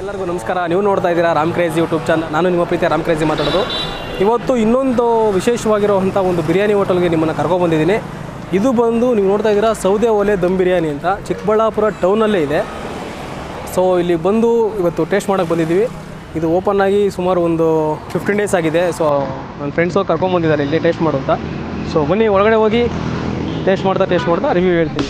ಎಲ್ಲರಿಗೂ ನಮಸ್ಕಾರ. ನೀವು ನೋಡ್ತಾ ಇದ್ದೀರಾ ರಾಮ್ ಕ್ರೇಜ್ ಯೂಟ್ಯೂಬ್ ಚಾನಲ್ ನಾನು ನಿಮ್ಮ ಪ್ರೀತಿಯ ರಾಮ್ ಕ್ರೇಜಿ ಮಾತಾಡೋದು. ಇವತ್ತು ಇನ್ನೊಂದು ವಿಶೇಷವಾಗಿರುವಂಥ ಒಂದು ಬಿರಿಯಾನಿ ಹೋಟೆಲ್ಗೆ ನಿಮ್ಮನ್ನು ಕರ್ಕೊಬಂದಿದ್ದೀನಿ ಇದು ಬಂದು ನೀವು ನೋಡ್ತಾ ಇದ್ದೀರಾ ಸೌದೆ ಒಲೆ ದಮ್ ಬಿರಿಯಾನಿ ಅಂತ. ಚಿಕ್ಕಬಳ್ಳಾಪುರ ಟೌನಲ್ಲೇ ಇದೆ. ಸೊ ಇಲ್ಲಿ ಬಂದು ಇವತ್ತು ಟೇಸ್ಟ್ ಮಾಡೋಕ್ಕೆ ಬಂದಿದ್ದೀವಿ. ಇದು ಓಪನ್ ಆಗಿ ಸುಮಾರು ಒಂದು ಫಿಫ್ಟೀನ್ ಡೇಸ್ ಆಗಿದೆ. ಸೊ ನನ್ನ ಫ್ರೆಂಡ್ಸು ಕರ್ಕೊಂಬಂದಿದ್ದಾರೆ ಇಲ್ಲಿ ಟೇಸ್ಟ್ ಮಾಡುವಂತ. ಸೊ ಬನ್ನಿ, ಒಳಗಡೆ ಹೋಗಿ ಟೇಸ್ಟ್ ಮಾಡ್ತಾ ಟೇಸ್ಟ್ ಮಾಡ್ತಾ ರಿವ್ಯೂ ಹೇಳ್ತೀನಿ.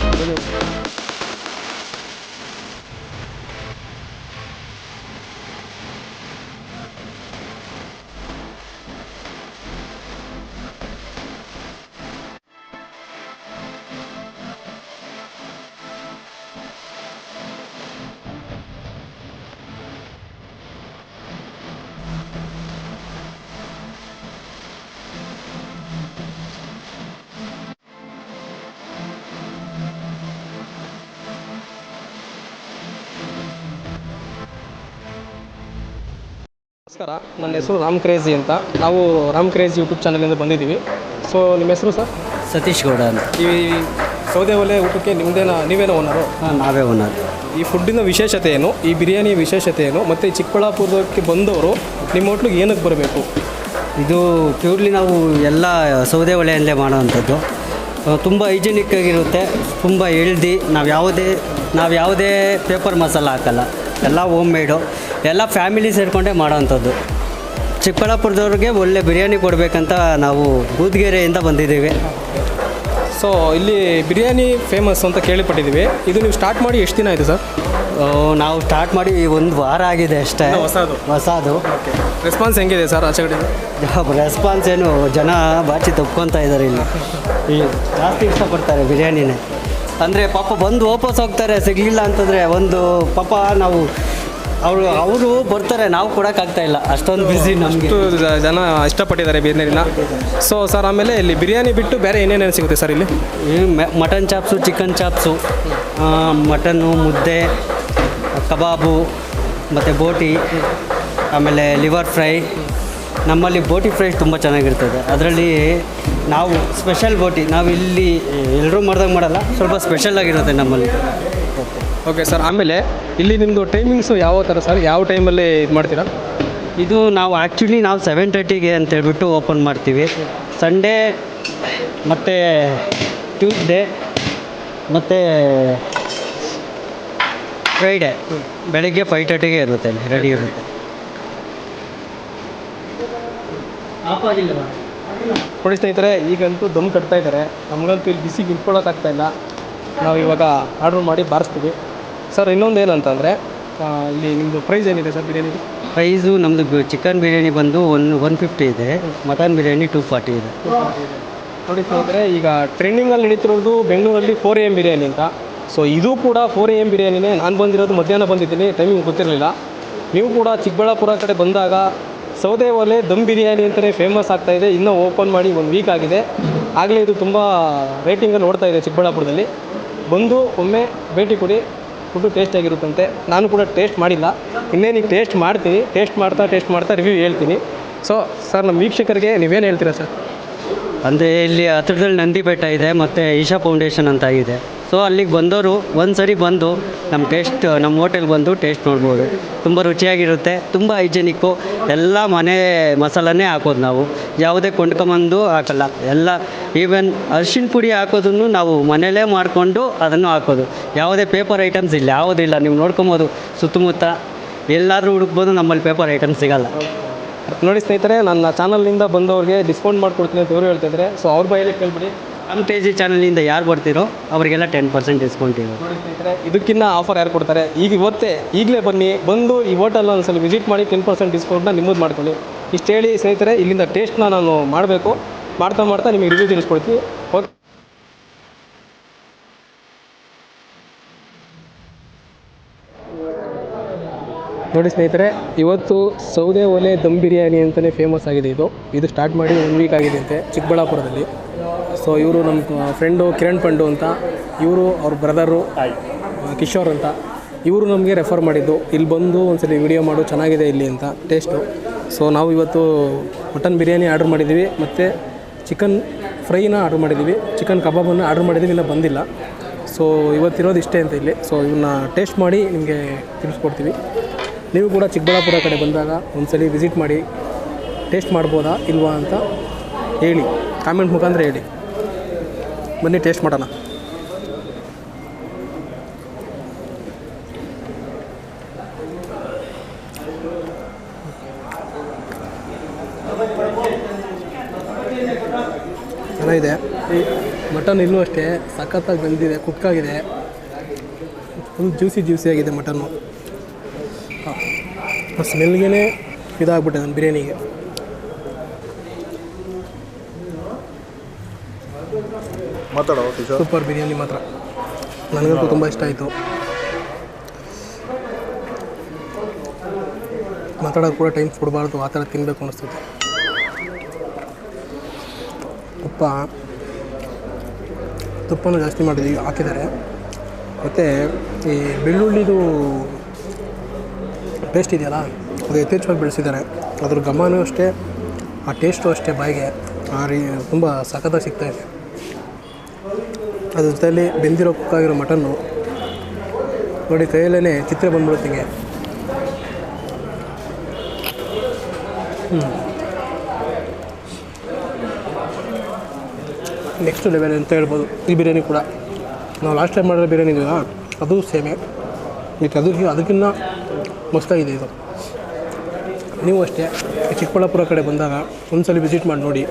ನಮಸ್ಕಾರ. ನನ್ನ ಹೆಸರು ರಾಮ್ ಕ್ರೇಜಿ ಅಂತ. ನಾವು ರಾಮ್ ಕ್ರೇಜಿ ಯೂಟ್ಯೂಬ್ ಚಾನಲಿಂದ ಬಂದಿದ್ದೀವಿ. ಸೊ ನಿಮ್ಮ ಹೆಸರು ಸರ್? ಸತೀಶ್ ಗೌಡ ಅಂತ. ಈ ಸೌದೆ ಒಲೆ ಊಟಕ್ಕೆ ನಿಮ್ಮದೇನ ನೀವೇನೋ ಓನರು? ಹಾಂ ನಾವೇ ಓನರ್. ಈ ಫುಡ್ಡಿನ ವಿಶೇಷತೆ ಏನು? ಈ ಬಿರಿಯಾನಿ ವಿಶೇಷತೆ ಏನು? ಮತ್ತು ಈ ಚಿಕ್ಕಬಳ್ಳಾಪುರಕ್ಕೆ ಬಂದವರು ನಿಮ್ಮ ಹೋಟ್ಲಿಗೆ ಏನಕ್ಕೆ ಬರಬೇಕು? ಇದು ಪ್ಯೂರ್ಲಿ ನಾವು ಎಲ್ಲ ಸೌದೆ ಒಲೆಯಲ್ಲೇ ಮಾಡೋವಂಥದ್ದು. ತುಂಬ ಹೈಜಿನಿಕ್ ಆಗಿರುತ್ತೆ ತುಂಬ ಹೆಲ್ದಿ ನಾವು ಯಾವುದೇ ನಾವು ಯಾವುದೇ ಪೇಪರ್ ಮಸಾಲ ಹಾಕಲ್ಲ. ಎಲ್ಲ ಹೋಮ್ ಮೇಡು ಎಲ್ಲ ಫ್ಯಾಮಿಲಿ ಸೇರಿಕೊಂಡೇ ಮಾಡೋವಂಥದ್ದು ಚಿಕ್ಕಬಳ್ಳಾಪುರದವ್ರಿಗೆ ಒಳ್ಳೆ ಬಿರಿಯಾನಿ ಕೊಡಬೇಕಂತ ನಾವು ಬೂದ್ಗೆರೆಯಿಂದ ಬಂದಿದ್ದೀವಿ. ಸೊ ಇಲ್ಲಿ ಬಿರಿಯಾನಿ ಫೇಮಸ್ ಅಂತ ಕೇಳಿಪಟ್ಟಿದ್ದೀವಿ. ಇದು ನೀವು ಸ್ಟಾರ್ಟ್ ಮಾಡಿ ಎಷ್ಟು ದಿನ ಆಯಿತು ಸರ್? ನಾವು ಸ್ಟಾರ್ಟ್ ಮಾಡಿ ಒಂದು ವಾರ ಆಗಿದೆ ಅಷ್ಟೇ. ಹೊಸದು? ಹೊಸದು. ರೆಸ್ಪಾನ್ಸ್ ಹೆಂಗಿದೆ ಸರ್ ಆಚೆ ಕಡೆ ರೆಸ್ಪಾನ್ಸ್ ಏನು ಜನ ಬಾಚಿ ತಪ್ಕೊತಾ ಇದ್ದಾರೆ ಇಲ್ಲಿ. ಈ ಜಾಸ್ತಿ ಇಷ್ಟಪಡ್ತಾರೆ ಬಿರಿಯಾನಿನೇ. ಅಂದರೆ ಪಾಪ ಬಂದು ವಾಪಸ್ ಹೋಗ್ತಾರೆ ಸಿಗಲಿಲ್ಲ ಅಂತಂದರೆ ಒಂದು ಪಾಪ ನಾವು ಅವರು ಅವರು ಬರ್ತಾರೆ ನಾವು ಕೊಡೋಕ್ಕಾಗ್ತಾ ಇಲ್ಲ. ಅಷ್ಟೊಂದು ಬ್ಯುಸಿ ಎಷ್ಟು ಜ- ಜನ ಇಷ್ಟಪಟ್ಟಿದ್ದಾರೆ ಬಿರಿಯಾನಿನ. ಸೊ ಸರ್ ಆಮೇಲೆ ಇಲ್ಲಿ ಬಿರಿಯಾನಿ ಬಿಟ್ಟು ಬೇರೆ ಏನೇನೇನು ಸಿಗುತ್ತೆ ಸರ್ ಇಲ್ಲಿ? Mutton chops chicken chops mutton ಮುದ್ದೆ ಕಬಾಬು ಮತ್ತು ಬೋಟಿ ಆಮೇಲೆ ಲಿವರ್ ಫ್ರೈ. ನಮ್ಮಲ್ಲಿ ಬೋಟಿ ಫ್ರೈ ತುಂಬ ಚೆನ್ನಾಗಿರ್ತದೆ. ಅದರಲ್ಲಿ ನಾವು ಸ್ಪೆಷಲ್ ಬೋಟಿ ನಾವು ಇಲ್ಲಿ ಎಲ್ಲರೂ ಮಾಡ್ದಂಗೆ ಮಾಡಲ್ಲ ಸ್ವಲ್ಪ ಸ್ಪೆಷಲ್ ಆಗಿರುತ್ತೆ ನಮ್ಮಲ್ಲಿ. ಓಕೆ ಸರ್ ಆಮೇಲೆ ಇಲ್ಲಿ ನಿಮ್ಮದು ಟೈಮಿಂಗ್ಸು ಯಾವ ಥರ ಸರ್ ಯಾವ ಟೈಮಲ್ಲಿ ಇದು ಮಾಡ್ತೀರಾ? ಇದು ನಾವು ಆ್ಯಕ್ಚುಲಿ ನಾವು ಸೆವೆನ್ ತರ್ಟಿಗೆ ಅಂತೇಳ್ಬಿಟ್ಟು ಓಪನ್ ಮಾಡ್ತೀವಿ. ಸಂಡೇ ಮತ್ತು ಟ್ಯೂಸ್ಡೇ ಮತ್ತು ಫ್ರೈಡೇ ಬೆಳಗ್ಗೆ ಫೈವ್ ತರ್ಟಿಗೆ ಇರುತ್ತೆ ರೆಡಿ ಇರುತ್ತೆ. ನೋಡಿ ಸ್ನೇಹಿತರೆ ಈಗಂತೂ ದಮ್ ಕಟ್ತಾ ಇದ್ದಾರೆ. ನಮಗಂತೂ ಇಲ್ಲಿ ಬಿಸಿಗೆ ಇಲ್ಲ. ನಾವು ಇವಾಗ ಆರ್ಡ್ರ್ ಮಾಡಿ ಬಾರಿಸ್ತೀವಿ. ಸರ್ ಇನ್ನೊಂದು ಏನಂತಂದರೆ? ಇಲ್ಲಿ ನಿಮ್ಮದು ಪ್ರೈಸ್ ಏನಿದೆ ಸರ್ ಬಿರಿಯಾನಿ ಪ್ರೈಸು ನಮ್ಮದು ಚಿಕನ್ ಬಿರಿಯಾನಿ ಬಂದು ಒನ್ ಒನ್ ಫಿಫ್ಟಿ ಇದೆ. ಮಟನ್ ಬಿರಿಯಾನಿ ಟೂ ಫಾರ್ಟಿ ಇದೆ. ನೋಡಿ ಸ್ನೇಹಿತರೆ ಈಗ ಟ್ರೆಂಡಿಂಗಲ್ಲಿ ನಡೀತಿರೋದು ಬೆಂಗಳೂರಲ್ಲಿ ಫೋರ್ ಎ ಎಂ ಬಿರಿಯಾನಿ ಅಂತ. ಸೊ ಇದು ಕೂಡ ಫೋರ್ ಎ ಎಂ ಬಿರಿಯಾನಿನೇ. ನಾನು ಬಂದಿರೋದು ಮಧ್ಯಾಹ್ನ ಬಂದಿದ್ದೀನಿ. ಟೈಮಿಂಗ್ ಗೊತ್ತಿರಲಿಲ್ಲ. ನೀವು ಕೂಡ ಚಿಕ್ಕಬಳ್ಳಾಪುರ ಕಡೆ ಬಂದಾಗ ಸೌದೆ ಒಲೆ ದಮ್ ಬಿರಿಯಾನಿ ಅಂತಲೇ ಫೇಮಸ್ ಆಗ್ತಾ ಇದೆ. ಇನ್ನೂ ಓಪನ್ ಮಾಡಿ ಒಂದು ವೀಕ್ ಆಗಿದೆ. ಆಗಲೇ ಇದು ತುಂಬ ರೇಟಿಂಗಲ್ಲಿ ನೋಡ್ತಾ ಇದೆ ಚಿಕ್ಕಬಳ್ಳಾಪುರದಲ್ಲಿ. ಬಂದು ಒಮ್ಮೆ ಭೇಟಿ ಕೊಡಿ. ಫುಡ್ಡು ಟೇಸ್ಟ್ ಆಗಿರುತ್ತಂತೆ. ನಾನು ಕೂಡ ಟೇಸ್ಟ್ ಮಾಡಿಲ್ಲ. ಇನ್ನೇನಿಗೆ ಟೇಸ್ಟ್ ಮಾಡ್ತೀನಿ. ಟೇಸ್ಟ್ ಮಾಡ್ತಾ ಟೇಸ್ಟ್ ಮಾಡ್ತಾ ರಿವ್ಯೂ ಹೇಳ್ತೀನಿ. ಸೊ ಸರ್ ನಮ್ಮ ವೀಕ್ಷಕರಿಗೆ ನೀವೇನು ಹೇಳ್ತೀರಾ ಸರ್ ಅಂದರೆ ಇಲ್ಲಿ ಹತ್ರದಲ್ಲಿ ನಂದಿ ಬೆಟ್ಟ ಇದೆ, ಮತ್ತು ಈಶಾ ಫೌಂಡೇಶನ್ ಅಂತ ಇದೆ ಸೊ ಅಲ್ಲಿಗೆ ಬಂದವರು ಒಂದು ಸರಿ ಬಂದು ನಮ್ಮ ಟೇಸ್ಟ್ ನಮ್ಮ ಹೋಟೆಲ್ ಬಂದು ಟೇಸ್ಟ್ ನೋಡ್ಬೋದು. ತುಂಬ ರುಚಿಯಾಗಿರುತ್ತೆ, ತುಂಬ ಹೈಜೆನಿಕ್ಕು ಎಲ್ಲ ಮನೆ ಮಸಾಲನೇ ಹಾಕೋದು ನಾವು. ಯಾವುದೇ ಕೊಂಡ್ಕೊಂಬಂದು ಹಾಕಲ್ಲ. ಎಲ್ಲ ಈವನ್ ಅರ್ಶಿನ ಪುಡಿ ಹಾಕೋದನ್ನು ನಾವು ಮನೆಯಲ್ಲೇ ಮಾಡಿಕೊಂಡು ಅದನ್ನು ಹಾಕೋದು. ಯಾವುದೇ ಪೇಪರ್ ಐಟಮ್ಸ್ ಇಲ್ಲ ಯಾವುದಿಲ್ಲ ನೀವು ನೋಡ್ಕೊಬೋದು, ಸುತ್ತಮುತ್ತ ಎಲ್ಲಾದರೂ ಹುಡುಕ್ಬೋದು, ನಮ್ಮಲ್ಲಿ ಪೇಪರ್ ಐಟಮ್ಸ್ ಸಿಗಲ್ಲ. ನೋಡಿ ಸ್ನೇಹಿತರೆ, ನನ್ನ ಚಾನಲ್ನಿಂದ ಬಂದವ್ರಿಗೆ ಡಿಸ್ಕೌಂಟ್ ಮಾಡಿಕೊಡ್ತೀನಿ ಅಂತ ಇವರು ಹೇಳ್ತಿದ್ರೆ ಸೊ ಅವ್ರ ಬಾಯಲ್ಲಿ ಕೇಳ್ಬಿಡಿ. ನಮ್ಮ ತೇಜಿ ಚಾನಲಿಂದ ಯಾರು ಬರ್ತೀರೋ ಅವರಿಗೆಲ್ಲ ಟೆನ್ ಪರ್ಸೆಂಟ್ ಡಿಸ್ಕೌಂಟ್ ಇದೆ ಇದಕ್ಕಿನ್ನ ಆಫರ್ ಯಾರು ಕೊಡ್ತಾರೆ? ಈಗ ಇವತ್ತೇ ಈಗಲೇ ಬನ್ನಿ, ಬಂದು ಈ ಹೋಟೆಲ್ ಒಂದ್ಸಲ ವಿಸಿಟ್ ಮಾಡಿ ಟೆನ್ ಪರ್ಸೆಂಟ್ ಡಿಸ್ಕೌಂಟ್ನ ನಿಮ್ಮದು ಮಾಡ್ಕೊಳ್ಳಿ. ಇಷ್ಟು ಹೇಳಿ ಸ್ನೇಹಿತರೆ, ಇಲ್ಲಿಂದ ಟೇಸ್ಟ್ನ ನಾನು ಮಾಡಬೇಕು. ಮಾಡ್ತಾ ಮಾಡ್ತಾ ನಿಮಗೆ ರಿವ್ಯೂ ತಿಳಿಸ್ಕೊಡ್ತೀನಿ ಓಕೆ. ನೋಡಿ ಸ್ನೇಹಿತರೆ, ಇವತ್ತು ಸೌದೆ ಒಲೆ ದಮ್ ಬಿರಿಯಾನಿ ಅಂತಲೇ ಫೇಮಸ್ ಆಗಿದೆ ಇದು. ಇದು ಸ್ಟಾರ್ಟ್ ಮಾಡಿ ಒನ್ ವೀಕ್ ಆಗಿದೆ ಅಂತೆ ಚಿಕ್ಕಬಳ್ಳಾಪುರದಲ್ಲಿ. ಸೊ ಇವರು ನಮ್ಮ ಫ್ರೆಂಡು ಕಿರಣ್ ಪಂಡು ಅಂತ, ಇವರು ಅವ್ರ ಬ್ರದರು ಕಿಶೋರ್ ಅಂತ. ಇವರು ನಮಗೆ ರೆಫರ್ ಮಾಡಿದ್ದು, ಇಲ್ಲಿ ಬಂದು ಒಂದ್ಸಲಿ ವಿಡಿಯೋ ಮಾಡು, ಚೆನ್ನಾಗಿದೆ ಇಲ್ಲಿ ಅಂತ ಟೇಸ್ಟು ಸೊ ನಾವು ಇವತ್ತು ಮಟನ್ ಬಿರಿಯಾನಿ ಆರ್ಡ್ರ್ ಮಾಡಿದ್ದೀವಿ, ಮತ್ತು ಚಿಕನ್ ಫ್ರೈನ ಆರ್ಡ್ರ್ ಮಾಡಿದ್ದೀವಿ, ಚಿಕನ್ ಕಬಾಬನ್ನು ಆರ್ಡ್ರ್ ಮಾಡಿದ್ದೀವಿ, ಇಲ್ಲ ಬಂದಿಲ್ಲ. ಸೊ ಇವತ್ತಿರೋದು ಇಷ್ಟೇ ಅಂತ ಇಲ್ಲಿ. ಸೊ ಇವನ್ನ ಟೇಸ್ಟ್ ಮಾಡಿ ನಿಮಗೆ ತಿಳಿಸ್ಕೊಡ್ತೀವಿ ನೀವು ಕೂಡ ಚಿಕ್ಕಬಳ್ಳಾಪುರ ಕಡೆ ಬಂದಾಗ ಒಂದ್ಸಲಿ ವಿಸಿಟ್ ಮಾಡಿ ಟೇಸ್ಟ್ ಮಾಡ್ಬೋದಾ, ಇಲ್ವಾ ಅಂತ ಹೇಳಿ ಕಾಮೆಂಟ್ ಮುಖಾಂತರ ಹೇಳಿ. ಬನ್ನಿ ಟೇಸ್ಟ್ ಮಾಡೋಣ. ಚೆನ್ನಾಗಿದೆ. ಮಟನ್ ಇಲ್ಲೂ ಅಷ್ಟೇ, ಸಖತ್ತಾಗಿ ಬಂದಿದೆ ಕುಕ್ಕಾಗಿದೆ ಫುಲ್ ಜ್ಯೂಸಿ ಜ್ಯೂಸಿ ಆಗಿದೆ ಮಟನ್ನು. ಸ್ಮೆಲ್ಗೇ ಇದಾಗ್ಬಿಟ್ಟೆ ನನ್ನ ಬಿರಿಯಾನಿಗೆ. ಮಾತಾಡೋ ಸೂಪರ್ ಬಿರಿಯಾನಿ ಮಾತ್ರ. ನನಗಂತೂ ತುಂಬ ಇಷ್ಟ ಆಯಿತು. ಮಾತಾಡೋದು ಕೂಡ ಟೈಮ್ ಕೊಡಬಾರ್ದು, ಆ ಥರ ತಿನ್ನಬೇಕು ಅನಿಸ್ತೈತೆ ತುಪ್ಪ, ತುಪ್ಪನೂ ಜಾಸ್ತಿ ಮಾಡಿದ್ವಿ, ಹಾಕಿದ್ದಾರೆ. ಮತ್ತು ಈ ಬೆಳ್ಳುಳ್ಳಿದು ಟೇಸ್ಟ್ ಇದೆಯಲ್ಲ, ಅದು ಯಥೇಚ್ಛವಾಗಿ ಬೆಳೆಸಿದ್ದಾರೆ. ಅದ್ರ ಗಮನೂ ಅಷ್ಟೇ, ಆ ಟೇಸ್ಟು ಅಷ್ಟೇ ಬಾಯಿಗೆ, ಆ ರೀ, ತುಂಬ ಸಖತ್ತಾಗಿ ಸಿಗ್ತಾಯಿದೆ ಅದ್ರ ಜೊತೆಯಲ್ಲಿ ಬೆಂದಿರೋ ಕುಕ್ಕಾಗಿರೋ ಮಟನ್ನು ನೋಡಿ ಕೈಯಲ್ಲೇ ಚಿತ್ರ ಬಂದ್ಬಿಡುತ್ತೆ ಹಿಂಗೆ. ನೆಕ್ಸ್ಟ್ ಲೆವೆಲ್ ಅಂತ ಹೇಳ್ಬೋದು. ಈ ಬಿರಿಯಾನಿ ಕೂಡ. ನಾವು ಲಾಸ್ಟ್ ಟೈಮ್ ಮಾಡಿರೋ ಬಿರಿಯಾನಿ ಇದೆಯಲ್ಲ, ಅದು ಸೇಮೆ ಮತ್ತು ಅದು ಅದಕ್ಕಿಂತ ಮಸ್ತಾಗಿದೆ ಇದು. ನೀವು ಅಷ್ಟೇ, ಚಿಕ್ಕಬಳ್ಳಾಪುರ ಕಡೆ ಬಂದಾಗ ಒಂದ್ಸಲ ವಿಸಿಟ್ ಮಾಡಿ ನೋಡಿ.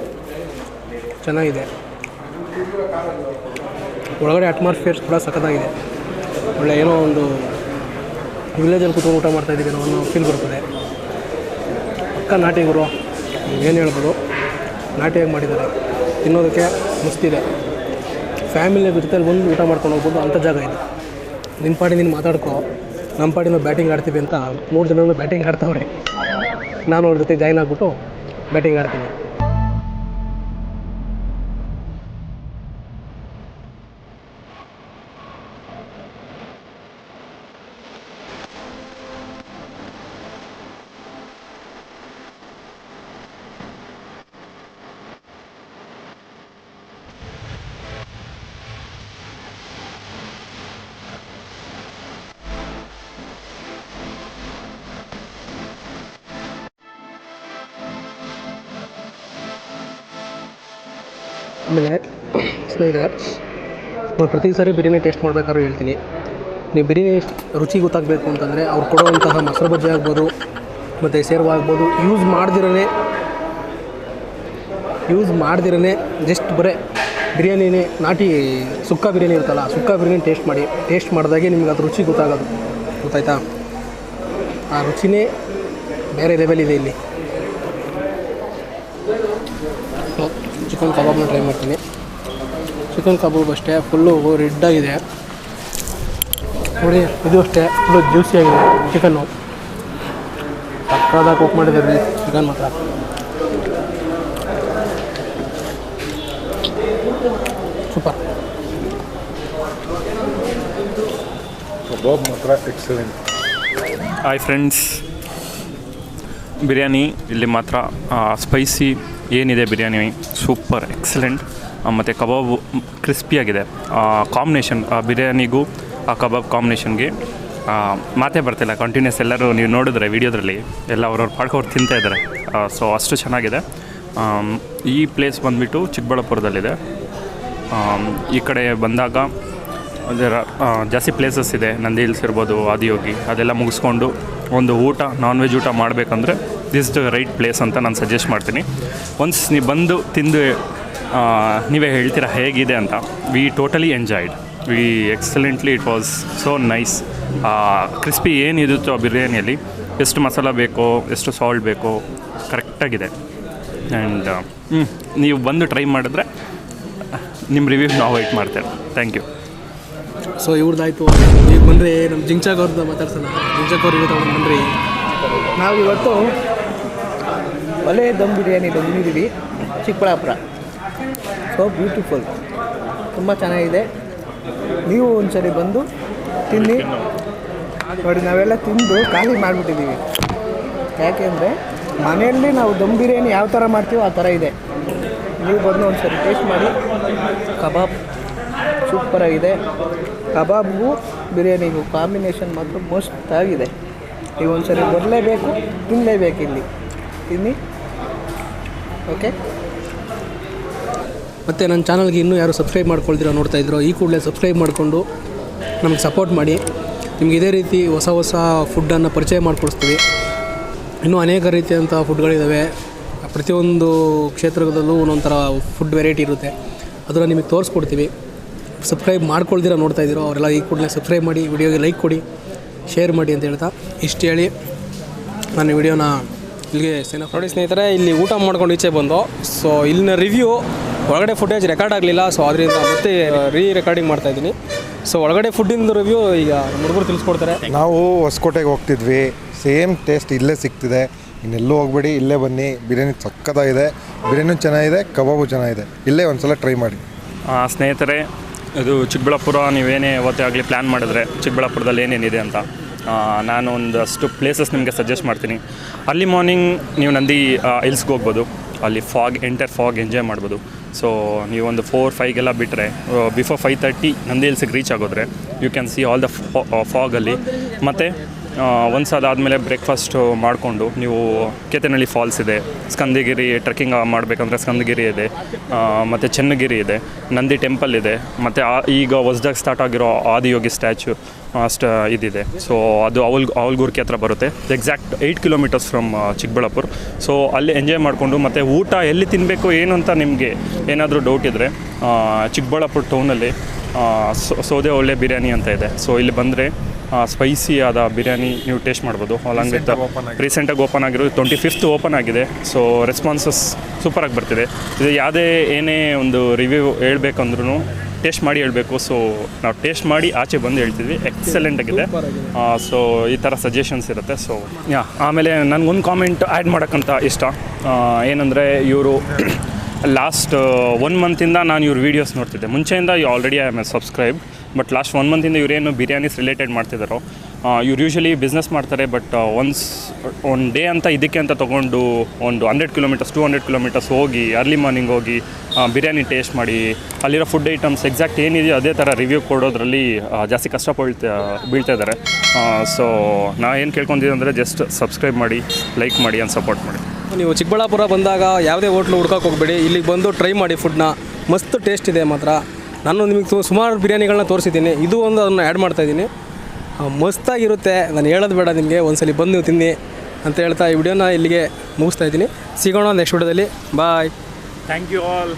ಚೆನ್ನಾಗಿದೆ. ಒಳಗಡೆ ಅಟ್ಮಾಸ್ಫಿಯರ್ಸ್ ಕೂಡ ಸಖತ್ತಾಗಿದೆ. ಒಳ್ಳೆ ಏನೋ ಒಂದು ವಿಲೇಜಲ್ಲಿ ಕೂತ್ಕೊಂಡು ಊಟ ಮಾಡ್ತಾ ಇದ್ದೀವಿ ಅನ್ನೋ ಫೀಲ್ ಬರ್ತದೆ. ಪಕ್ಕ ನಾಟಿ ಗುರು, ಏನು ಹೇಳ್ಬೋದು? ನಾಟಿಯಾಗಿ ಮಾಡಿದ್ದಾರೆ. ತಿನ್ನೋದಕ್ಕೆ ಮಸ್ತಿದೆ ಫ್ಯಾಮಿಲಿ ಜೊತೆಲಿ ಬಂದು ಊಟ ಮಾಡ್ಕೊಂಡು ಹೋಗ್ಬೋದು ಅಂಥ ಜಾಗ ಇದೆ. ನಿನ್ನ ಪಾಡಿ ನೀನು ಮಾತಾಡ್ಕೋ ನಮ್ಮ ಪಾಡಿ ನಾವು ಬ್ಯಾಟಿಂಗ್ ಆಡ್ತೀವಿ ಅಂತ ಮೂರು ಜನ ಬ್ಯಾಟಿಂಗ್ ಆಡ್ತಾವ್ರೆ. ನಾನು ಅವ್ರ ಜೊತೆ ಜಾಯ್ನ್ ಆಗಿಬಿಟ್ಟು ಬ್ಯಾಟಿಂಗ್ ಆಡ್ತೀನಿ. ಆಮೇಲೆ ಸ್ನೇಹಿತರೆ, ನಾನು ಪ್ರತಿ ಸಾರಿ ಬಿರಿಯಾನಿ ಟೇಸ್ಟ್ ಮಾಡ್ಬೇಕಾದ್ರೂ ಹೇಳ್ತೀನಿ. ನೀವು ಬಿರಿಯಾನಿ ರುಚಿ ಗೊತ್ತಾಗಬೇಕು ಅಂತಂದರೆ ಅವ್ರು ಕೊಡುವಂತಹ ಮೊಸರು ಬಜ್ಜಿ ಆಗ್ಬೋದು, ಮತ್ತು ಸೇರ್ವ ಆಗ್ಬೋದು ಯೂಸ್ ಮಾಡ್ದಿರೇ ಯೂಸ್ ಮಾಡ್ದಿರೇ ಜಸ್ಟ್ ಬರೇ ಬಿರಿಯಾನಿನೇ, ನಾಟಿ ಸುಕ್ಕ ಬಿರಿಯಾನಿ ಇರುತ್ತಲ್ಲ ಸುಕ್ಕ ಬಿರಿಯಾನಿ ಟೇಸ್ಟ್ ಮಾಡಿ ಟೇಸ್ಟ್ ಮಾಡಿದಾಗೆ ನಿಮ್ಗೆ ಅದು ರುಚಿ ಗೊತ್ತಾಗೋದು. ಗೊತ್ತಾಯ್ತಾ? ಆ ರುಚಿನೇ ಬೇರೆ ಲೆವೆಲ್ ಇದೆ ಇಲ್ಲಿ. ಚಿಕನ್ ಕಬಾಬ್ನ ಟ್ರೈ ಮಾಡ್ತೀನಿ. ಚಿಕನ್ ಕಬಾಬ್ ಅಷ್ಟೇ ಫುಲ್ಲು ರೆಡ್ ಆಗಿದೆ. ನೋಡಿ ಇದು ಅಷ್ಟೇ ಫುಲ್ಲು ಜ್ಯೂಸಿ ಆಗಿದೆ ಚಿಕನ್ನು. ಸಕ್ಕದಾಗಿ ಕುಕ್ ಮಾಡಿದ್ದಾರೆ ಚಿಕನ್ ಮಾತ್ರ. ಸೂಪರ್. ಕಬಾಬ್ ಮಾತ್ರ ಎಕ್ಸಲೆಂಟ್ ಹಾಯ್ ಫ್ರೆಂಡ್ಸ್ ಬಿರಿಯಾನಿ ಇಲ್ಲಿ ಮಾತ್ರ ಸ್ಪೈಸಿ ಏನಿದೆ ಬಿರಿಯಾನಿ? Super, excellent. ಮತ್ತು ಕಬಾಬು ಕ್ರಿಸ್ಪಿಯಾಗಿದೆ. ಕಾಂಬಿನೇಷನ್, ಆ, ಬಿರಿಯಾನಿಗೂ ಆ ಕಬಾಬ್ ಕಾಂಬಿನೇಷನ್ಗೆ ಮಾತೇ ಬರ್ತಿಲ್ಲ. ಕಂಟಿನ್ಯೂಸ್ ಎಲ್ಲರೂ ನೀವು ನೋಡಿದ್ರೆ ವೀಡಿಯೋದ್ರಲ್ಲಿ ಎಲ್ಲ ಅವ್ರವ್ರ ಪಾಡ್ಕವ್ರು ತಿಂತಾ ಇದ್ದಾರೆ. ಸೊ ಅಷ್ಟು ಚೆನ್ನಾಗಿದೆ. ಈ ಪ್ಲೇಸ್ ಬಂದುಬಿಟ್ಟು ಚಿಕ್ಕಬಳ್ಳಾಪುರದಲ್ಲಿದೆ. ಈ ಕಡೆ ಬಂದಾಗ ಜಾಸ್ತಿ ಪ್ಲೇಸಸ್ ಇದೆ. ನಂದಿ ಹಿಲ್ಸ್ ಇರ್ಬೋದು, ಆದಿಯೋಗಿ, ಅದೆಲ್ಲ ಮುಗಿಸ್ಕೊಂಡು ಒಂದು ಊಟ ನಾನ್ ವೆಜ್ ಊಟ ಮಾಡಬೇಕಂದ್ರೆ ದಿಸ್ ದ ರೈಟ್ ಪ್ಲೇಸ್ ಅಂತ ನಾನು ಸಜೆಸ್ಟ್ ಮಾಡ್ತೀನಿ. ಒನ್ಸ್ ನೀವು ಬಂದು ತಿಂದು ನೀವೇ ಹೇಳ್ತೀರಾ ಹೇಗಿದೆ ಅಂತ we totally enjoyed we excellently it was so nice crispy ಏನಿರುತ್ತೋ ಆ ಬಿರಿಯಾನಿಯಲ್ಲಿ ಎಷ್ಟು ಮಸಾಲ ಬೇಕೋ ಎಷ್ಟು ಸಾಲ್ಟ್ ಬೇಕೋ ಕರೆಕ್ಟಾಗಿದೆ ಆ್ಯಂಡ್ ನೀವು ಬಂದು ಟ್ರೈ ಮಾಡಿದ್ರೆ ನಿಮ್ಮ ರಿವ್ಯೂ ನಾವು ವೆಯ್ಟ್ ಮಾಡ್ತೇವೆ. ಥ್ಯಾಂಕ್ ಯು ಸೊ ಇವ್ರದ್ದಾಯ್ತು. ಈಗ ಬಂದರೆ ನಮ್ಮ ಜಿಂಚಾಕ್ ಅವ್ರದ್ದು ಮಾತಾಡ್ಸೋಣ. ಜಿಂಚಾಕ್ ಅವ್ರಿಗೆ ತಗೊಂಡು ಬಂದ್ರಿ. ನಾವು ಇವತ್ತು ಒಲೆ ದಮ್ ಬಿರಿಯಾನಿ ಬಂದಿದ್ದೀವಿ ಚಿಕ್ಕಬಳ್ಳಾಪುರ. ಸೊ ಬ್ಯೂಟಿಫುಲ್ ತುಂಬ ಚೆನ್ನಾಗಿದೆ. ನೀವು ಒಂದ್ಸರಿ ಬಂದು ತಿನ್ನಿ. ನೋಡಿ, ನಾವೆಲ್ಲ ತಿಂದು ಖಾಲಿ ಮಾಡಿಬಿಟ್ಟಿದ್ದೀವಿ. ಯಾಕೆಂದರೆ ಮನೆಯಲ್ಲಿ ನಾವು ದಮ್ ಬಿರಿಯಾನಿ ಯಾವ ಥರ ಮಾಡ್ತೀವೋ ಆ ಥರ ಇದೆ. ನೀವು ಬಂದು ಒಂದ್ಸರಿ ಟೇಸ್ಟ್ ಮಾಡಿ. ಕಬಾಬ್ ಸೂಪರಾಗಿದೆ ಕಬಾಬ್ಗೂ ಬಿರಿಯಾನಿಗೂ ಕಾಂಬಿನೇಷನ್ ಮಾತ್ರ ಮಸ್ತಾಗಿದೆ ನೀವು ಒಂದ್ಸರಿ ಬರಲೇಬೇಕು ತಿನ್ನಲೇಬೇಕು ಇಲ್ಲಿ. ತಿನ್ನಿ. ಓಕೆ ಮತ್ತು ನನ್ನ ಚಾನಲ್ಗೆ ಇನ್ನೂ ಯಾರು ಸಬ್ಸ್ಕ್ರೈಬ್ ಮಾಡ್ಕೊಳ್ತೀರೋ ನೋಡ್ತಾ ಇದ್ರು, ಈ ಕೂಡಲೇ ಸಬ್ಸ್ಕ್ರೈಬ್ ಮಾಡಿಕೊಂಡು ನಮಗೆ ಸಪೋರ್ಟ್ ಮಾಡಿ. ನಿಮ್ಗೆ ಇದೇ ರೀತಿ ಹೊಸ ಹೊಸ ಫುಡ್ಡನ್ನು ಪರಿಚಯ ಮಾಡಿಕೊಡಿಸ್ತೀವಿ. ಇನ್ನೂ ಅನೇಕ ರೀತಿಯಂಥ ಫುಡ್ಗಳಿದ್ದಾವೆ ಪ್ರತಿಯೊಂದು ಕ್ಷೇತ್ರದಲ್ಲೂ ಒಂದೊಂಥರ ಥರ ಫುಡ್ ವೆರೈಟಿ ಇರುತ್ತೆ. ಅದನ್ನು ನಿಮಗೆ ತೋರಿಸ್ಕೊಡ್ತೀವಿ. ಸಬ್ಸ್ಕ್ರೈಬ್ ಮಾಡ್ಕೊಳ್ದಿರ ನೋಡ್ತಾ ಇದ್ದೀರೋ ಅವರೆಲ್ಲ ಈ ಕೂಡಲೇ ಸಬ್ಸ್ಕ್ರೈಬ್ ಮಾಡಿ ವಿಡಿಯೋಗೆ ಲೈಕ್ ಕೊಡಿ ಶೇರ್ ಮಾಡಿ ಅಂತ ಹೇಳ್ತಾ ಇಷ್ಟು ಹೇಳಿ. ನಾನು ವಿಡಿಯೋನ ಇಲ್ಲಿಗೆ ಸೇನಾ ನೋಡಿ ಸ್ನೇಹಿತರೆ ಇಲ್ಲಿ ಊಟ ಮಾಡ್ಕೊಂಡು ಈಚೆ ಬಂದು. ಸೊ ಇಲ್ಲಿನ ರಿವ್ಯೂ ಒಳಗಡೆ ಫುಟೇಜ್ ರೆಕಾರ್ಡ್ ಆಗಲಿಲ್ಲ. ಸೊ ಅದರಿಂದ ಮತ್ತೆ ರೀ ರೆಕಾರ್ಡಿಂಗ್ ಮಾಡ್ತಾ ಇದ್ದೀನಿ. ಸೊ ಒಳಗಡೆ ಫುಡ್ಡಿಂದು ರಿವ್ಯೂ ಈಗ ಹುಡುಗರು ತಿಳಿಸ್ಕೊಡ್ತಾರೆ. ನಾವು ಹೊಸಕೋಟೆಗೆ ಹೋಗ್ತಿದ್ವಿ. ಸೇಮ್ ಟೇಸ್ಟ್ ಇಲ್ಲೇ ಸಿಗ್ತಿದೆ. ಇನ್ನೆಲ್ಲೂ ಹೋಗ್ಬೇಡಿ ಇಲ್ಲೇ ಬನ್ನಿ. ಬಿರಿಯಾನಿ ಸಕ್ಕತ್ತಾಗಿದೆ. ಬಿರಿಯಾನಿ ಚೆನ್ನಾಗಿದೆ ಕಬಾಬು ಚೆನ್ನಾಗಿದೆ. ಇಲ್ಲೇ ಒಂದ್ಸಲ ಟ್ರೈ ಮಾಡಿ. ಆ, ಸ್ನೇಹಿತರೆ ಇದು ಚಿಕ್ಕಬಳ್ಳಾಪುರ ನೀವೇನೇ ಅವತ್ತೇ ಆಗಲಿ ಪ್ಲ್ಯಾನ್ ಮಾಡಿದ್ರೆ ಚಿಕ್ಕಬಳ್ಳಾಪುರದಲ್ಲಿ ಏನೇನಿದೆ ಅಂತ. ನಾನು ಒಂದಷ್ಟು ಪ್ಲೇಸಸ್ ನಿಮಗೆ ಸಜೆಸ್ಟ್ ಮಾಡ್ತೀನಿ. ಅರ್ಲಿ ಮಾರ್ನಿಂಗ್ ನೀವು ನಂದಿ ಹಿಲ್ಸ್ಗೆ ಹೋಗ್ಬೋದು. ಅಲ್ಲಿ ಫಾಗ್ ಎಂಟರ್ ಫಾಗ್ ಎಂಜಾಯ್ ಮಾಡ್ಬೋದು. ಸೊ ನೀವೊಂದು ಫೋರ್ ಫೈವ್ಗೆಲ್ಲ ಬಿಟ್ಟರೆ ಬಿಫೋರ್ ಫೈವ್ ತರ್ಟಿ ನಂದಿ ಹಿಲ್ಸಿಗೆ reach ಆಗೋದ್ರೆ you can see all the ಫಾಗಲ್ಲಿ ಮತ್ತು ಒಂದು ಆದಮೇಲೆ ಬ್ರೇಕ್ಫಾಸ್ಟು ಮಾಡಿಕೊಂಡು ನೀವು ಕೇತನಹಳ್ಳಿ ಫಾಲ್ಸ್ ಇದೆ, ಸ್ಕಂದಗಿರಿ ಟ್ರೆಕ್ಕಿಂಗ್ ಮಾಡಬೇಕಂದ್ರೆ ಸ್ಕಂದಗಿರಿ ಇದೆ ಮತ್ತು ಚೆನ್ನಗಿರಿ ಇದೆ, ನಂದಿ ಟೆಂಪಲ್ ಇದೆ, ಮತ್ತು ಈಗ ಹೊಸ್ದಾಗಿ ಸ್ಟಾರ್ಟ್ ಆಗಿರೋ ಆದಿಯೋಗಿ ಸ್ಟ್ಯಾಚು ಅಷ್ಟ ಇದಿದೆ. ಸೊ ಅದು ಅವಲ್ ಅವಲ್ಗುರ್ಕಿ ಹತ್ರ ಬರುತ್ತೆ. Exact eight kilometres from Chikkaballapur. So ಅಲ್ಲಿ ಎಂಜಾಯ್ ಮಾಡಿಕೊಂಡು ಮತ್ತು ಊಟ ಎಲ್ಲಿ ತಿನ್ನಬೇಕು ಏನು ಅಂತ ನಿಮಗೆ ಏನಾದರೂ ಡೌಟ್ ಇದ್ದರೆ ಚಿಕ್ಕಬಳ್ಳಾಪುರ ಟೌನಲ್ಲಿ ಸೌದೆ ಒಳ್ಳೆ ಬಿರಿಯಾನಿ ಅಂತ ಇದೆ. ಸೊ ಇಲ್ಲಿ ಬಂದರೆ ಸ್ಪೈಸಿ ಆದ ಬಿರಿಯಾನಿ ನೀವು ಟೇಸ್ಟ್ ಮಾಡ್ಬೋದು. ಅಲಾಂಗ್ ವಿತ್ ರೀಸೆಂಟಾಗಿ ಓಪನ್ ಆಗಿರೋದು ಟ್ವೆಂಟಿ ಫಿಫ್ತ್ ಓಪನ್ ಆಗಿದೆ ಸೊ ರೆಸ್ಪಾನ್ಸಸ್ ಸೂಪರಾಗಿ ಬರ್ತಿದೆ. ಇದು ಯಾವುದೇ ಏನೇ ಒಂದು ರಿವ್ಯೂ ಹೇಳಬೇಕಂದ್ರೂ ಟೇಸ್ಟ್ ಮಾಡಿ ಹೇಳಬೇಕು. ಸೊ ನಾವು ಟೇಸ್ಟ್ ಮಾಡಿ ಆಚೆ ಬಂದು ಹೇಳ್ತಿದ್ವಿ. ಎಕ್ಸಲೆಂಟ್ ಆಗಿದೆ. ಸೊ ಈ ಥರ ಸಜೆಷನ್ಸ್ ಇರುತ್ತೆ. ಸೊ ಯಾ ಆಮೇಲೆ ನನಗೊಂದು ಕಾಮೆಂಟ್ ಆ್ಯಡ್ ಮಾಡೋಕ್ಕಂತ ಇಷ್ಟ. ಏನಂದರೆ ಇವರು ಲಾಸ್ಟ್ ಒನ್ ಮಂತಿಂದ ನಾನು ಇವ್ರ ವೀಡಿಯೋಸ್ ನೋಡ್ತಿದ್ದೆ. ಮುಂಚೆಯಿಂದ already I am subscribe but last one ಮಂತಿಂದ ಇವರೇನು ಬಿರಿಯಾನೀಸ್ ರಿಲೇಟೆಡ್ ಮಾಡ್ತಿದ್ದಾರೋ ಇವ್ರು ಯೂಶಲಿ ಬಿಸ್ನೆಸ್ ಮಾಡ್ತಾರೆ, ಬಟ್ ಒನ್ಸ್ ಒನ್ ಡೇ ಅಂತ ಇದಕ್ಕೆ ಅಂತ ತೊಗೊಂಡು ಒಂದು hundred kilometres two hundred kilometres ಹೋಗಿ ಅರ್ಲಿ ಮಾರ್ನಿಂಗ್ ಹೋಗಿ ಬಿರಿಯಾನಿ ಟೇಸ್ಟ್ ಮಾಡಿ, ಅಲ್ಲಿರೋ ಫುಡ್ ಐಟಮ್ಸ್ ಎಕ್ಸಾಕ್ಟ್ ಏನಿದೆಯೋ ಅದೇ ಥರ ರಿವ್ಯೂ ಕೊಡೋದ್ರಲ್ಲಿ ಜಾಸ್ತಿ ಕಷ್ಟಪಡ್ತಾ ಬೀಳ್ತಾ ಇದ್ದಾರೆ ಸೊ ನಾ ಏನು ಕೇಳ್ಕೊಂಡಿದ್ದೀನಿ ಅಂದರೆ ಜಸ್ಟ್ ಸಬ್ಸ್ಕ್ರೈಬ್ ಮಾಡಿ ಲೈಕ್ ಮಾಡಿ ಅಂತ ಸಪೋರ್ಟ್ ಮಾಡಿ. ನೀವು ಚಿಕ್ಕಬಳ್ಳಾಪುರ ಬಂದಾಗ ಯಾವುದೇ ಹೋಟ್ಲು ಹುಡ್ಕೋಕೆ ಹೋಗಬೇಡಿ, ಇಲ್ಲಿಗೆ ಬಂದು ಟ್ರೈ ಮಾಡಿ ಫುಡ್ನ ಮಸ್ತ್ ಟೇಸ್ಟ್ ಇದೆ ಮಾತ್ರ. ನಾನು ನಿಮಗೆ ತುಂಬ ಸುಮಾರು ಬಿರಿಯಾನಿಗಳನ್ನ ತೋರಿಸಿದ್ದೀನಿ. ಇದು ಒಂದು ಅದನ್ನು ಆ್ಯಡ್ ಮಾಡ್ತಾಯಿದ್ದೀನಿ ಮಸ್ತಾಗಿರುತ್ತೆ. ನಾನು ಹೇಳೋದು ಬೇಡ ನಿಮಗೆ. ಒಂದ್ಸಲಿ ಬಂದು ನೀವು ತಿನ್ನಿ ಅಂತ ಹೇಳ್ತಾ ಈ ವಿಡಿಯೋನ ಇಲ್ಲಿಗೆ ಮುಗಿಸ್ತಾ ಇದ್ದೀನಿ. ಸಿಗೋಣ ನೆಕ್ಸ್ಟ್ ವಿಡಿಯೋದಲ್ಲಿ. Bye thank you all